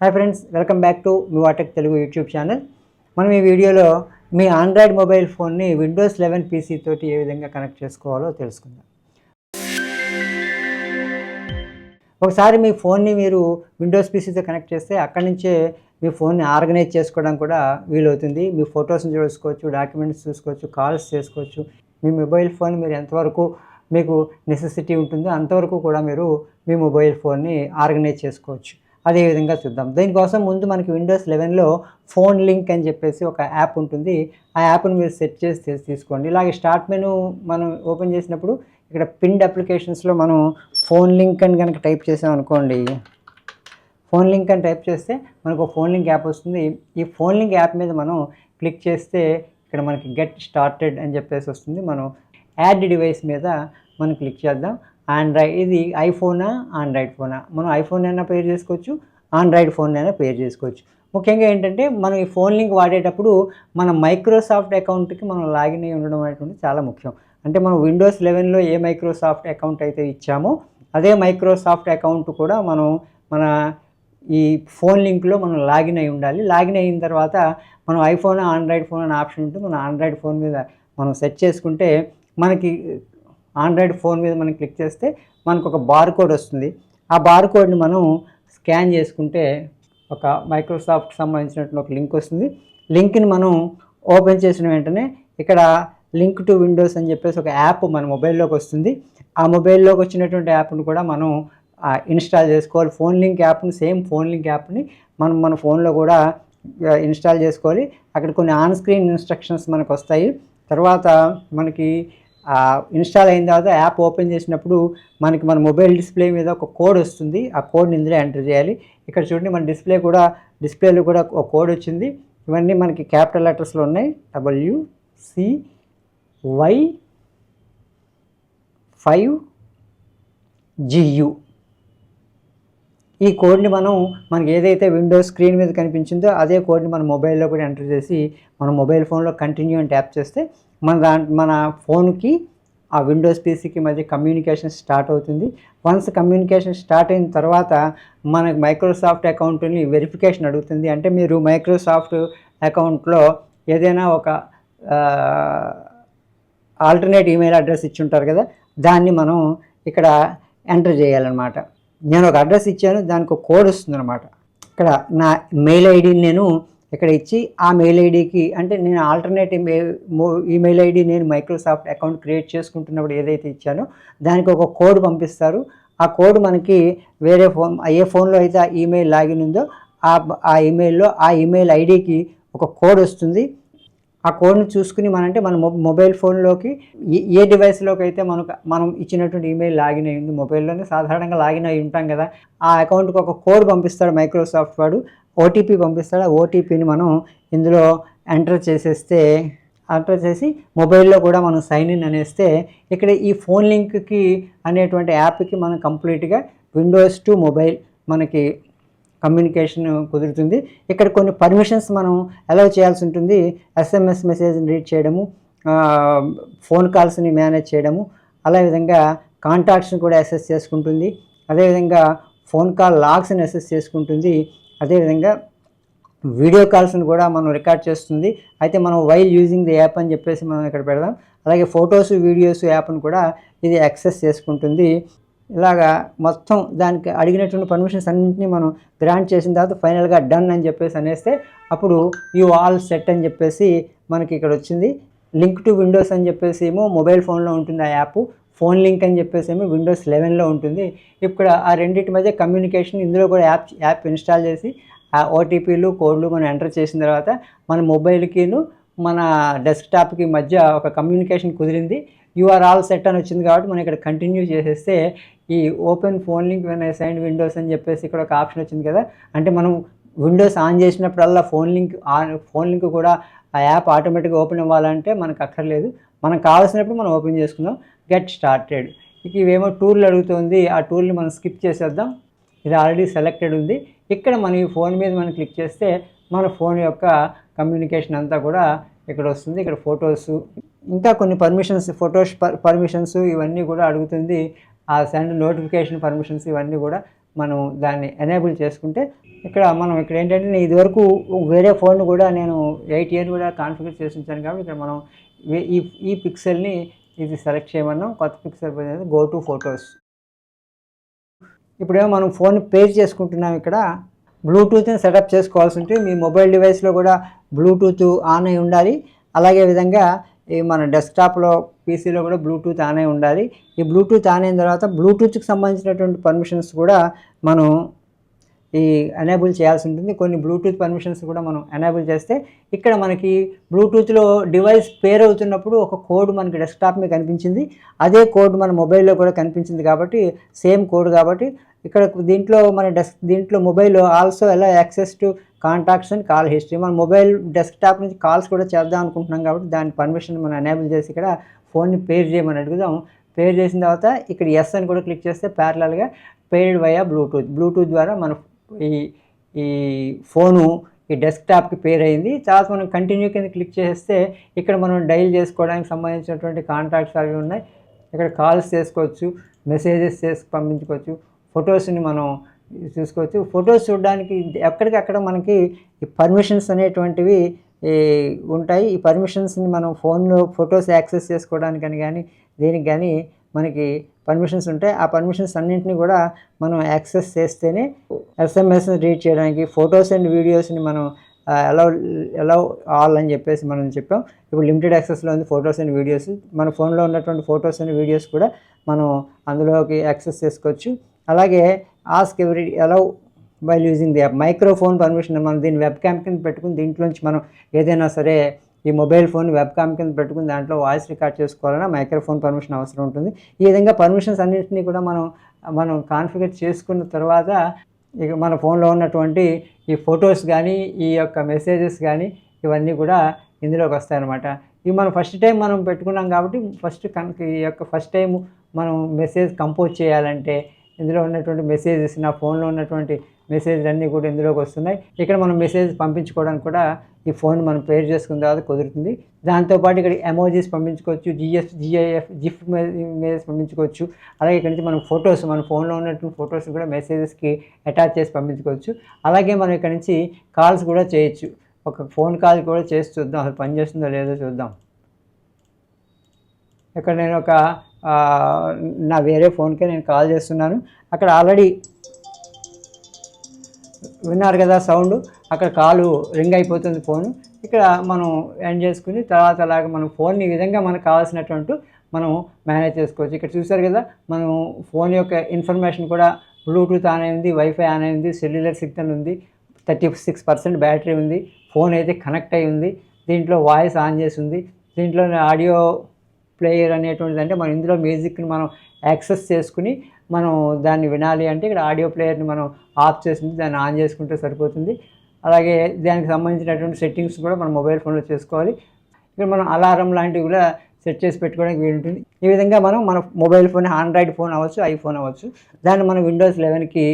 Hi friends welcome back to మీ వాటెక్ Telugu YouTube channel మనం ఈ వీడియోలో మీ ఆండ్రాయిడ్ మొబైల్ ఫోన్ని విండోస్ లెవెన్ పీసీ తోటి ఏ విధంగా కనెక్ట్ చేసుకోవాలో తెలుసుకుందాం. ఒకసారి మీ ఫోన్ని మీరు విండోస్ పీసీతో కనెక్ట్ చేస్తే అక్కడి నుంచే మీ ఫోన్ని ఆర్గనైజ్ చేసుకోవడం కూడా వీలవుతుంది. మీ ఫొటోస్ని చూసుకోవచ్చు డాక్యుమెంట్స్ చూసుకోవచ్చు కాల్స్ చేసుకోవచ్చు. మీ మొబైల్ ఫోన్ మీరు ఎంతవరకు మీకు నెసెసిటీ ఉంటుందో అంతవరకు కూడా మీరు మీ మొబైల్ ఫోన్ని ఆర్గనైజ్ చేసుకోవచ్చు. అదే విధంగా చూద్దాం. దీనికోసం ముందు మనకి విండోస్ లెవెన్లో ఫోన్ లింక్ అని చెప్పేసి ఒక యాప్ ఉంటుంది. ఆ యాప్ని మీరు సెట్ చేసి తీసుకోండి. ఇలాగే స్టార్ట్ మెను మనం ఓపెన్ చేసినప్పుడు ఇక్కడ పిన్డ్ అప్లికేషన్స్లో మనం ఫోన్ లింక్ అని కనుక టైప్ చేసాం అనుకోండి. ఫోన్ లింక్ అని టైప్ చేస్తే మనకు ఫోన్ లింక్ యాప్ వస్తుంది. ఈ ఫోన్ లింక్ యాప్ మీద మనం క్లిక్ చేస్తే ఇక్కడ మనకి గెట్ స్టార్టెడ్ అని చెప్పేసి వస్తుంది. మనం యాడ్ డివైస్ మీద మనం క్లిక్ చేద్దాం. ఆండ్రాయిడ్ ఇది ఐఫోనా ఆండ్రాయిడ్ ఫోనా మనం ఐఫోన్ అయినా పేర్ చేసుకోవచ్చు ఆండ్రాయిడ్ ఫోన్ అయినా పేర్ చేసుకోవచ్చు. ముఖ్యంగా ఏంటంటే మనం ఈ ఫోన్ లింక్ వాడేటప్పుడు మన మైక్రోసాఫ్ట్ అకౌంట్కి మనం లాగిన్ అయి ఉండడం అనేటువంటి చాలా ముఖ్యం. అంటే మనం విండోస్ లెవెన్లో ఏ మైక్రోసాఫ్ట్ అకౌంట్ అయితే ఇచ్చామో అదే మైక్రోసాఫ్ట్ అకౌంట్ కూడా మనం మన ఈ ఫోన్ లింక్లో మనం లాగిన్ అయి ఉండాలి. లాగిన్ అయిన తర్వాత మనం ఐఫోన్ ఆండ్రాయిడ్ ఫోన్ అనే ఆప్షన్ ఉంటుంది మన ఆండ్రాయిడ్ ఫోన్ మీద మనం సెట్ చేసుకుంటే మనకి ఆండ్రాయిడ్ ఫోన్ మీద మనం క్లిక్ చేస్తే మనకు ఒక బార్ కోడ్ వస్తుంది. ఆ బార్ కోడ్ని మనం స్కాన్ చేసుకుంటే ఒక మైక్రోసాఫ్ట్ సంబంధించినటువంటి ఒక లింక్ వస్తుంది. లింక్ని మనం ఓపెన్ చేసిన వెంటనే ఇక్కడ లింక్ టు విండోస్ అని చెప్పేసి ఒక యాప్ మన మొబైల్లోకి వస్తుంది. ఆ మొబైల్లోకి వచ్చినటువంటి యాప్ని కూడా మనం ఇన్స్టాల్ చేసుకోవాలి. ఫోన్ లింక్ యాప్ని సేమ్ ఫోన్ లింక్ యాప్ని మనం మన ఫోన్లో కూడా ఇన్స్టాల్ చేసుకోవాలి. అక్కడ కొన్ని ఆన్ స్క్రీన్ ఇన్స్ట్రక్షన్స్ మనకు వస్తాయి. తర్వాత మనకి ఇన్స్టాల్ అయిన తర్వాత యాప్ ఓపెన్ చేసినప్పుడు మనకి మన మొబైల్ డిస్ప్లే మీద ఒక కోడ్ వస్తుంది. ఆ కోడ్ని ఇందులో ఎంటర్ చేయాలి. ఇక్కడ చూడండి మన డిస్ప్లే కూడా డిస్ప్లేలో కూడా ఒక కోడ్ వచ్చింది. ఇవన్నీ మనకి క్యాపిటల్ లెటర్స్లో ఉన్నాయి. W C Y five G U ఈ కోడ్ని మనం మనకి ఏదైతే విండోస్ స్క్రీన్ మీద కనిపించిందో అదే కోడ్ని మన మొబైల్లో కూడా ఎంటర్ చేసి మన మొబైల్ ఫోన్లో కంటిన్యూ అని ట్యాప్ చేస్తే మన దా మన ఫోన్కి ఆ విండోస్ పీసీకి మధ్య కమ్యూనికేషన్ స్టార్ట్ అవుతుంది. వన్స్ కమ్యూనికేషన్ స్టార్ట్ అయిన తర్వాత మనకు మైక్రోసాఫ్ట్ అకౌంట్ని వెరిఫికేషన్ అడుగుతుంది. అంటే మీరు మైక్రోసాఫ్ట్ అకౌంట్లో ఏదైనా ఒక ఆల్టర్నేట్ ఈమెయిల్ అడ్రస్ ఇచ్చి ఉంటారు కదా దాన్ని మనం ఇక్కడ ఎంటర్ చేయాలన్నమాట. నేను ఒక అడ్రస్ ఇచ్చాను దానికి ఒక కోడ్ వస్తుందన్నమాట. ఇక్కడ నా మెయిల్ ఐడిని నేను ఇక్కడ ఇచ్చి ఆ మెయిల్ ఐడికి అంటే నేను ఆల్టర్నేట్ ఈమెయిల్ ఐడి నేను మైక్రోసాఫ్ట్ అకౌంట్ క్రియేట్ చేసుకుంటున్నప్పుడు ఏదైతే ఇచ్చానో దానికి ఒక కోడ్ పంపిస్తారు. ఆ కోడ్ మనకి వేరే ఫోన్ ఏ ఫోన్లో అయితే ఆ ఈమెయిల్ లాగిన్ ఉందో ఆ ఆ ఈమెయిల్లో ఆ ఈమెయిల్ ఐడికి ఒక కోడ్ వస్తుంది. ఆ కోడ్ని చూసుకుని మన అంటే మన మొ- మొబైల్ ఫోన్లోకి ఏ- ఏ డివైస్లోకి అయితే మనకు మనం ఇచ్చినటువంటి ఈమెయిల్ లాగిన్ అయ్యింది మొబైల్లోనే సాధారణంగా లాగిన్ అయి ఉంటాం కదా ఆ అకౌంట్కి ఒక కోడ్ పంపిస్తాడు మైక్రోసాఫ్ట్ వాడు ఓటీపీ పంపిస్తాడు ఆ ఓటీపీని మనం ఇందులో ఎంటర్ చేసేస్తే ఎంటర్ చేసి మొబైల్లో కూడా మనం సైన్ ఇన్ అనేస్తే ఇక్కడ ఈ ఫోన్ లింక్కి అనేటువంటి యాప్కి మనం కంప్లీట్గా విండోస్ టు మొబైల్ మనకి కమ్యూనికేషన్ కుదురుతుంది. ఇక్కడ కొన్ని పర్మిషన్స్ మనం అలౌ చేయాల్సి ఉంటుంది. ఎస్ఎంఎస్ మెసేజ్ని రీడ్ చేయడము ఫోన్ కాల్స్ని మేనేజ్ చేయడము అలా విధంగా కాంటాక్ట్స్ని కూడా అసెస్ చేసుకుంటుంది. అదేవిధంగా ఫోన్ కాల్ లాగ్స్ని అసెస్ చేసుకుంటుంది. అదేవిధంగా వీడియో కాల్స్ని కూడా మనం రికార్డ్ చేస్తుంది. అయితే మనం వైల్ యూజింగ్ ది యాప్ అని చెప్పేసి మనం ఇక్కడ పెడదాం. అలాగే ఫొటోస్ వీడియోస్ యాప్ని కూడా ఇది యాక్సెస్ చేసుకుంటుంది. ఇలాగా మొత్తం దానికి అడిగినటువంటి పర్మిషన్స్ అన్నింటినీ మనం గ్రాంట్ చేసిన తర్వాత ఫైనల్గా డన్ అని చెప్పేసి అనేస్తే అప్పుడు యూ ఆల్ సెట్ అని చెప్పేసి మనకి ఇక్కడ వచ్చింది. లింక్ టు విండోస్ అని చెప్పేసి ఏమో మొబైల్ ఫోన్లో ఉంటుంది ఆ యాప్ ఫోన్ లింక్ అని చెప్పేసి ఏమో విండోస్ లెవెన్లో ఉంటుంది. ఇక్కడ ఆ రెండింటి మధ్య కమ్యూనికేషన్ ఇందులో కూడా యాప్ యాప్ ఇన్స్టాల్ చేసి ఆ ఓటీపీలు కోడ్లు మనం ఎంటర్ చేసిన తర్వాత మన మొబైల్కిను మన డెస్క్టాప్కి మధ్య ఒక కమ్యూనికేషన్ కుదిరింది. యు ఆర్ ఆల్ సెట్ అని వచ్చింది కాబట్టి మనం ఇక్కడ కంటిన్యూ చేసేస్తే ఈ open phone link when sign Windows అని చెప్పేసి ఇక్కడ ఒక ఆప్షన్ వచ్చింది కదా. అంటే మనం విండోస్ ఆన్ చేసినప్పుడల్లా phone link on phone link కూడా ఆ యాప్ ఆటోమేటిక్గా ఓపెన్ అవ్వాలంటే మనకు అక్కర్లేదు. మనకు కావాల్సినప్పుడు మనం ఓపెన్ చేసుకుందాం. Get started. ఇక ఇవేమో టూర్లు అడుగుతుంది. ఆ టూర్ని మనం స్కిప్ చేసేద్దాం. ఇది ఆల్రెడీ సెలెక్టెడ్ ఉంది. ఇక్కడ మనం ఈ ఫోన్ మీద మనం క్లిక్ చేస్తే మన ఫోన్ యొక్క కమ్యూనికేషన్ అంతా కూడా ఇక్కడ వస్తుంది. ఇక్కడ ఫొటోస్ ఇంకా కొన్ని పర్మిషన్స్ ఫొటోస్ పర్మిషన్స్ ఇవన్నీ కూడా అడుగుతుంది. ఆ సెండ్ నోటిఫికేషన్ పర్మిషన్స్ ఇవన్నీ కూడా మనం దాన్ని ఎనేబుల్ చేసుకుంటే ఇక్కడ మనం ఇక్కడ ఏంటంటే ఇదివరకు వేరే ఫోన్ కూడా నేను ఎయిట్ ఇయర్ కూడా కాన్ఫిగర్ చేసి ఉంచాను కాబట్టి ఇక్కడ మనం ఈ ఈ పిక్సెల్ని ఇది సెలెక్ట్ చేయమన్నాం. కొత్త పిక్సెల్ గో టు ఫొటోస్ ఇప్పుడేమో మనం ఫోన్ పేజ్ చేసుకుంటున్నాం ఇక్కడ. బ్లూటూత్ని సెటప్ చేసుకోవాల్సి ఉంటుంది. మీ మొబైల్ డివైస్లో కూడా బ్లూటూత్ ఆన్ అయి ఉండాలి. అలాగే విధంగా ఈ మన డెస్క్టాప్లో పీసీలో కూడా బ్లూటూత్ ఆన్ అయి ఉండాలి. ఈ బ్లూటూత్ ఆన్ అయిన తర్వాత బ్లూటూత్కి సంబంధించినటువంటి పర్మిషన్స్ కూడా మనం ఈ ఎనేబుల్ చేయాల్సి ఉంటుంది. కొన్ని బ్లూటూత్ పర్మిషన్స్ కూడా మనం ఎనేబుల్ చేస్తే ఇక్కడ మనకి బ్లూటూత్లో డివైస్ పేర్ అవుతున్నప్పుడు ఒక కోడ్ మనకి డెస్క్టాప్ మీద కనిపించింది. అదే కోడ్ మన మొబైల్లో కూడా కనిపించింది కాబట్టి సేమ్ కోడ్ కాబట్టి ఇక్కడ దీంట్లో మన డెస్క్ దీంట్లో మొబైల్ ఆల్సో ఎలా access to contacts and call history. మన మొబైల్ డెస్క్టాప్ నుంచి కాల్స్ కూడా చేద్దాం అనుకుంటున్నాం కాబట్టి దాని పర్మిషన్ మనం ఎనేబుల్ చేసి ఇక్కడ ఫోన్ని పేర్ చేయమని అడుగుదాం. పేర్ చేసిన తర్వాత ఇక్కడ ఎస్ అని కూడా క్లిక్ చేస్తే ప్యారలల్గా పేర్డ్ వయా బ్లూటూత్ బ్లూటూత్ ద్వారా మన ఈ ఈ ఫోను ఈ డెస్క్టాప్కి పేర్ అయింది. తర్వాత మనం కంటిన్యూ కింద క్లిక్ చేస్తే ఇక్కడ మనం డైల్ చేసుకోవడానికి సంబంధించినటువంటి కాంటాక్ట్స్ అవి ఉన్నాయి. ఇక్కడ కాల్స్ చేసుకోవచ్చు మెసేజెస్ చేసి పంపించుకోవచ్చు ఫొటోస్ని మనం చూసుకోవచ్చు. ఫొటోస్ చూడడానికి ఎక్కడికక్కడ మనకి ఈ పర్మిషన్స్ అనేటువంటివి ఉంటాయి. ఈ పర్మిషన్స్ని మనం ఫోన్లో ఫొటోస్ యాక్సెస్ చేసుకోవడానికని కానీ దీనికి కానీ మనకి పర్మిషన్స్ ఉంటాయి. ఆ పర్మిషన్స్ అన్నింటినీ కూడా మనం యాక్సెస్ చేస్తేనే ఎస్ఎంఎస్ రీడ్ చేయడానికి ఫొటోస్ అండ్ వీడియోస్ని మనం ఎలా ఎలా ఆల్ అని చెప్పేసి మనం చెప్పాం. ఇప్పుడు లిమిటెడ్ యాక్సెస్లో ఉంది ఫొటోస్ అండ్ వీడియోస్ మన ఫోన్లో ఉన్నటువంటి ఫొటోస్ అండ్ వీడియోస్ కూడా మనం అందులోకి యాక్సెస్ చేసుకోవచ్చు. అలాగే ఆస్క్ ఎవరి ఎలా while using the app microphone permission మనం దీన్ని వెబ్ క్యామ్ కింద పెట్టుకుని దీంట్లోంచి మనం ఏదైనా సరే ఈ మొబైల్ ఫోన్ వెబ్ క్యామ్ కింద పెట్టుకుని దాంట్లో వాయిస్ రికార్డ్ చేసుకోవాలన్నా మైక్రోఫోన్ పర్మిషన్ అవసరం ఉంటుంది. ఈ విధంగా పర్మిషన్స్ అన్నింటినీ కూడా మనం మనం కాన్ఫిగర్ చేసుకున్న తర్వాత ఇక మన ఫోన్లో ఉన్నటువంటి ఈ ఫొటోస్ కానీ ఈ యొక్క మెసేజెస్ కానీ ఇవన్నీ కూడా ఇందులోకి వస్తాయన్నమాట. ఇవి మనం ఫస్ట్ టైం మనం పెట్టుకున్నాం కాబట్టి ఫస్ట్ కనుక ఈ యొక్క ఫస్ట్ టైం మనం మెసేజ్ కంపోజ్ చేయాలంటే ఇందులో ఉన్నటువంటి మెసేజెస్ నా ఫోన్లో ఉన్నటువంటి మెసేజ్ అన్నీ కూడా ఇందులోకి వస్తున్నాయి. ఇక్కడ మనం మెసేజ్ పంపించుకోవడానికి కూడా ఈ ఫోన్ మనం పేర్ చేసుకున్న తర్వాత కుదురుతుంది. దాంతోపాటు ఇక్కడ ఎమోజీస్ పంపించుకోవచ్చు జిఎస్ జిఐఎఫ్ జిఫ్ మెసేజ్ పంపించుకోవచ్చు. అలాగే ఇక్కడ నుంచి మనం ఫొటోస్ మన ఫోన్లో ఉన్నటువంటి ఫొటోస్ కూడా మెసేజెస్కి అటాచ్ చేసి పంపించుకోవచ్చు. అలాగే మనం ఇక్కడ నుంచి కాల్స్ కూడా చేయొచ్చు. ఒక ఫోన్ కాల్ కూడా చేసి చూద్దాం అసలు పనిచేస్తుందో లేదో చూద్దాం. ఇక్కడ నేను ఒక నా వేరే ఫోన్కే నేను కాల్ చేస్తున్నాను. అక్కడ ఆల్రెడీ విన్నారు కదా సౌండ్. అక్కడ కాలు రింగ్ అయిపోతుంది ఫోన్. ఇక్కడ మనం ఎండ్ చేసుకుని తర్వాత అలాగే మనం ఫోన్ని ఈ విధంగా మనకు కావాల్సినటువంటి మనం మేనేజ్ చేసుకోవచ్చు. ఇక్కడ చూసారు కదా మనం ఫోన్ యొక్క ఇన్ఫర్మేషన్ కూడా బ్లూటూత్ ఆన్ అయింది వైఫై ఆన్ అయింది సెల్యులర్ సిగ్నల్ ఉంది థర్టీ సిక్స్ పర్సెంట్ బ్యాటరీ ఉంది ఫోన్ అయితే కనెక్ట్ అయి ఉంది దీంట్లో వాయిస్ ఆన్ చేసి ఉంది. దీంట్లో ఆడియో ప్లేయర్ అనేటువంటిది అంటే మనం ఇందులో మ్యూజిక్ని మనం యాక్సెస్ చేసుకుని మనం దాన్ని వినాలి అంటే ఇక్కడ ఆడియో ప్లేయర్ని మనం ఆఫ్ చేసింది దాన్ని ఆన్ చేసుకుంటే సరిపోతుంది. అలాగే దానికి సంబంధించినటువంటి సెట్టింగ్స్ కూడా మన మొబైల్ ఫోన్లో చేసుకోవాలి. ఇక్కడ మనం అలారం లాంటివి కూడా సెట్ చేసి పెట్టుకోవడానికి వీలుంటుంది. ఈ విధంగా మనం మన మొబైల్ ఫోన్ ఆండ్రాయిడ్ ఫోన్ అవ్వచ్చు ఐఫోన్ అవ్వచ్చు. దాన్ని మనం విండోస్ లెవెన్కి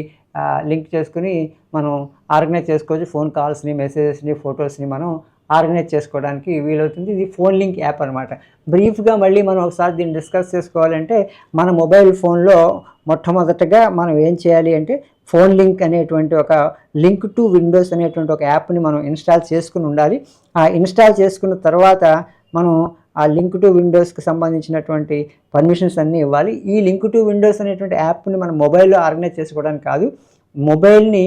లింక్ చేసుకుని మనం ఆర్గనైజ్ చేసుకోవచ్చు. ఫోన్ కాల్స్ని మెసేజెస్ని ఫొటోస్ని మనం ఆర్గనైజ్ చేసుకోవడానికి వీలవుతుంది. ఇది ఫోన్ లింక్ యాప్ అనమాట బ్రీఫ్గా మళ్ళీ మనం ఒకసారి దీన్ని డిస్కస్ చేసుకోవాలంటే మన మొబైల్ ఫోన్లో మొట్టమొదటగా మనం ఏం చేయాలి అంటే ఫోన్ లింక్ అనేటువంటి ఒక లింక్ టు విండోస్ అనేటువంటి ఒక యాప్ని మనం ఇన్స్టాల్ చేసుకుని ఉండాలి. ఆ ఇన్స్టాల్ చేసుకున్న తర్వాత మనం ఆ లింక్ టు విండోస్కి సంబంధించినటువంటి పర్మిషన్స్ అన్నీ ఇవ్వాలి. ఈ లింక్ టు విండోస్ అనేటువంటి యాప్ని మన మొబైల్లో ఆర్గనైజ్ చేసుకోవడానికి కాదు మొబైల్ని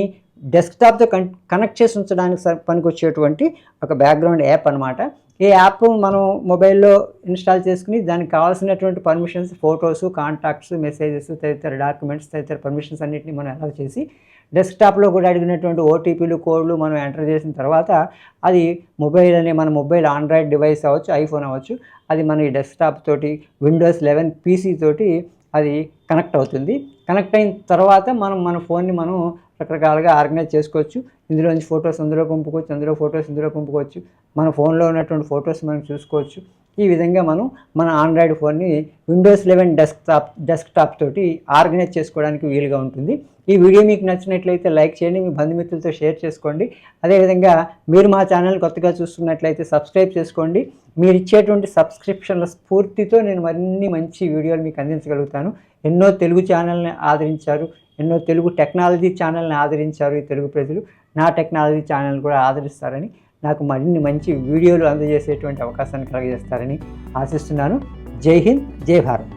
డెస్క్టాప్తో కన్ కనెక్ట్ చేసి ఉంచడానికి స- పనికొచ్చేటువంటి ఒక బ్యాక్గ్రౌండ్ యాప్ అనమాట ఈ యాప్ మనం మొబైల్లో ఇన్స్టాల్ చేసుకుని దానికి కావాల్సినటువంటి పర్మిషన్స్ ఫొటోస్ కాంటాక్ట్స్ మెసేజెస్ తదితర డాక్యుమెంట్స్ తదితర పర్మిషన్స్ అన్నింటినీ మనం అలౌ చేసి డెస్క్టాప్లో కూడా అడిగినటువంటి ఓటీపీలు కోడ్లు మనం ఎంటర్ చేసిన తర్వాత అది మొబైల్ అనే మన మొబైల్ ఆండ్రాయిడ్ డివైస్ అవ్వచ్చు ఐఫోన్ అవ్వచ్చు అది మన ఈ డెస్క్టాప్ తోటి విండోస్ లెవెన్ పీసీ తోటి అది కనెక్ట్ అవుతుంది. కనెక్ట్ అయిన తర్వాత మనం మన ఫోన్ని మనం రకరకాలుగా ఆర్గనైజ్ చేసుకోవచ్చు. ఇందులో నుంచి ఫొటోస్ అందులో పంపుకోవచ్చు అందులో ఫొటోస్ ఇందులో పంపుకోవచ్చు. మన ఫోన్లో ఉన్నటువంటి ఫొటోస్ మనం చూసుకోవచ్చు. ఈ విధంగా మనం మన ఆండ్రాయిడ్ ఫోన్ని విండోస్ లెవెన్ డెస్క్టాప్ డెస్క్టాప్ తోటి ఆర్గనైజ్ చేసుకోవడానికి వీలుగా ఉంటుంది. ఈ వీడియో మీకు నచ్చినట్లయితే లైక్ చేయండి మీ బంధుమిత్రులతో షేర్ చేసుకోండి. అదేవిధంగా మీరు మా ఛానల్ కొత్తగా చూస్తున్నట్లయితే సబ్స్క్రైబ్ చేసుకోండి. మీరు ఇచ్చేటువంటి సబ్స్క్రిప్షన్ల స్ఫూర్తితో నేను మరిన్ని మంచి వీడియోలు మీకు అందించగలుగుతాను. ఎన్నో తెలుగు ఛానల్ని ఆదరించారు. ఎన్నో తెలుగు టెక్నాలజీ ఛానల్ని ఆదరించారు ఈ తెలుగు ప్రజలు. నా టెక్నాలజీ ఛానల్ కూడా ఆదరిస్తారని నాకు మరిన్ని మంచి వీడియోలు అందజేసేటువంటి అవకాశాన్ని కలిగజేస్తారని ఆశిస్తున్నాను. జై హింద్ జై భారత్.